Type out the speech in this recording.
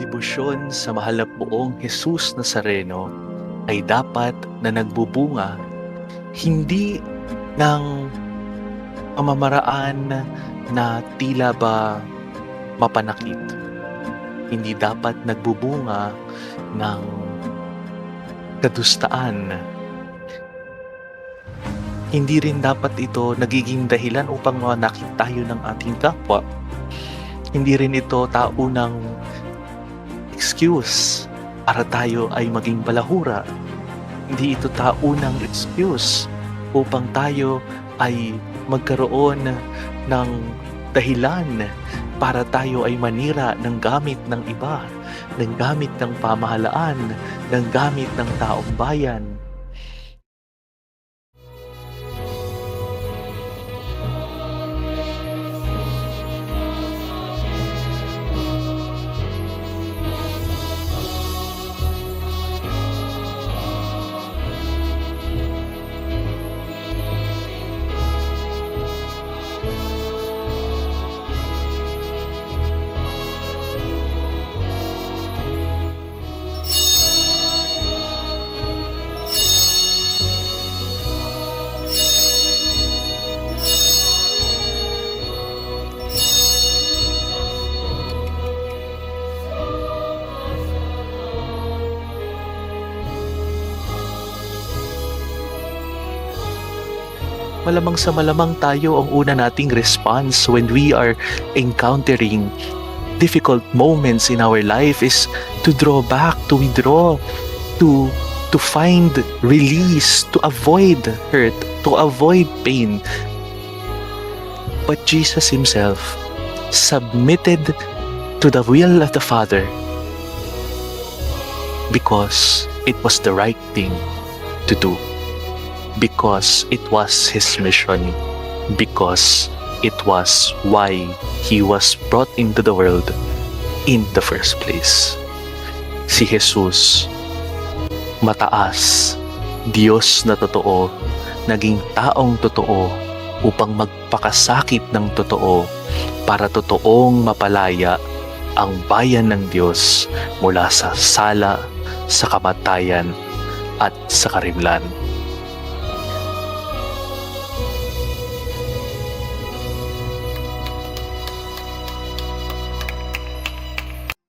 debosyon sa mahal na poong Jesus Nazareno ay dapat na nagbubunga hindi ng pamamaraan na tila ba mapanakit. Hindi dapat nagbubunga ng kadustaan. Hindi rin dapat ito nagiging dahilan upang manakit tayo ng ating kapwa. Hindi rin ito taunang excuse para tayo ay maging balahura. Hindi ito taunang excuse upang tayo ay magkaroon ng dahilan para tayo ay manira ng gamit ng iba, ng gamit ng pamahalaan, ng gamit ng taong bayan. Malamang sa malamang tayo ang una nating response when we are encountering difficult moments in our life is to draw back, to withdraw, to to find release, to avoid hurt, to avoid pain. But Jesus himself submitted to the will of the Father because it was the right thing to do because it was his mission, because it was why he was brought into the world in the first place. Si Jesus, mataas, Diyos na totoo, naging taong totoo upang magpakasakit ng totoo para totoong mapalaya ang bayan ng Diyos mula sa sala, sa kamatayan at sa karimlan.